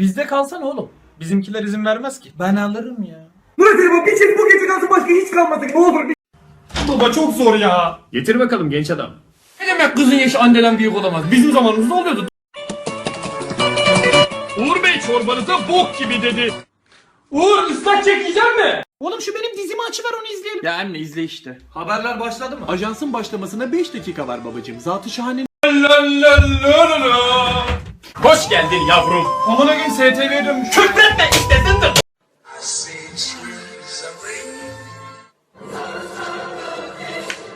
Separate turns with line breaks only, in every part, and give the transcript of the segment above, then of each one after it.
Bizde kalsana oğlum. Bizimkiler izin vermez ki. Ben alırım ya.
Baba çok zor ya.
Getir bakalım genç adam.
Ne demek kızın yaşı anneden büyük olamaz? Bizim zamanımızda oluyordu.
Uğur Bey çorbanıza bok gibi dedi.
Uğur ıslak çekeceğim mi?
Oğlum şu benim dizimi açıver onu izleyelim.
Ya anne izle işte.
Haberler başladı mı?
Ajansın başlamasına 5 dakika var babacığım. Zatı şahane
Hoş geldin yavrum.
Amına gün STV'ye dönmüş.
Küfretme işte zındır.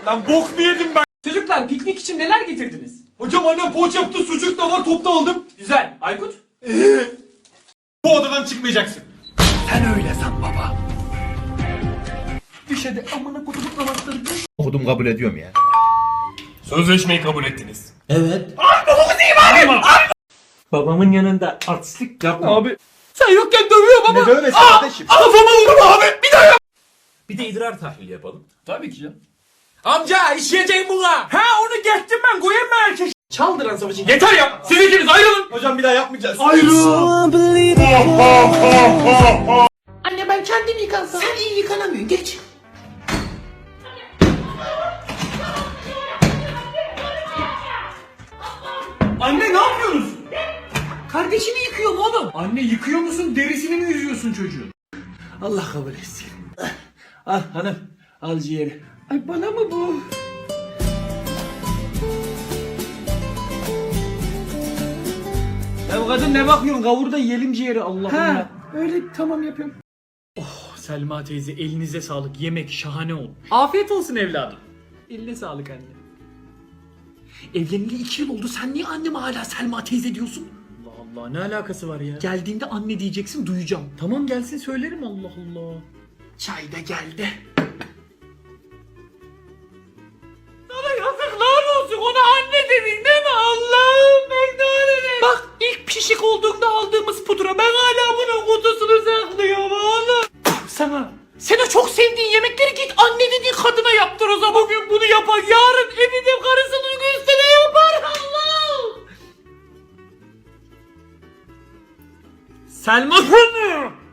Lan bok mu yedim ben?
Çocuklar piknik için neler getirdiniz?
Hocam annem poğaça yaptı sucuk da var topta aldım.
Güzel. Aykut?
Bu odadan çıkmayacaksın.
Okudum kabul ediyorum ya.
Sözleşmeyi kabul ettiniz.
Babamın yanında artistlik yapma.
Abi.
Sen yokken dövüyor baba.
Ne dövmesi kardeşim?
Kafama vurma abi. Bir daha yap.
Bir de idrar tahlili yapalım.
Tabii ki canım. Amca işleyeceğim buna. Ha onu geçtim ben koyayım mı erkek?
Çaldıran savaşı.
Yeter ya. Siz ikiniz ayrılın.
Hocam bir daha yapmayacağız.
Anne ben kendim yıkansam. Sen iyi yıkanamıyorsun. Geç.
Anne ne yapıyorsunuz?
Kardeşini yıkıyorum oğlum.
Anne yıkıyor musun derisini mi yüzüyorsun çocuğun?
Allah kabul etsin. Al hanım al ciğeri.
Ay bana mı bu?
Ya kadın ne bakıyorsun kavur da yiyelim ciğeri Allah'ım
Ha
ya.
öyle tamam yapıyorum. Oh Selma teyze elinize sağlık. Yemek şahane olmuş. Afiyet olsun evladım. Eline sağlık anne. Evleneli iki yıl oldu. Sen niye anneme hala Selma teyze diyorsun? Allah ne alakası var ya? Geldiğinde anne diyeceksin duyacağım. Tamam gelsin söylerim Allah Allah. Çay da geldi. Sana yazıklar olsun ona anne dedin değil mi Allah'ım Mevlana Bak ilk pişik olduğunda aldığımız pudra ben hala bunun kutusunu saklıyorum oğlum. Sana sana çok sevdiğin yemekleri git anne dediğin kadına yaptır o zaman. Bugün bunu yapan yarın Allah. Selma Hanım.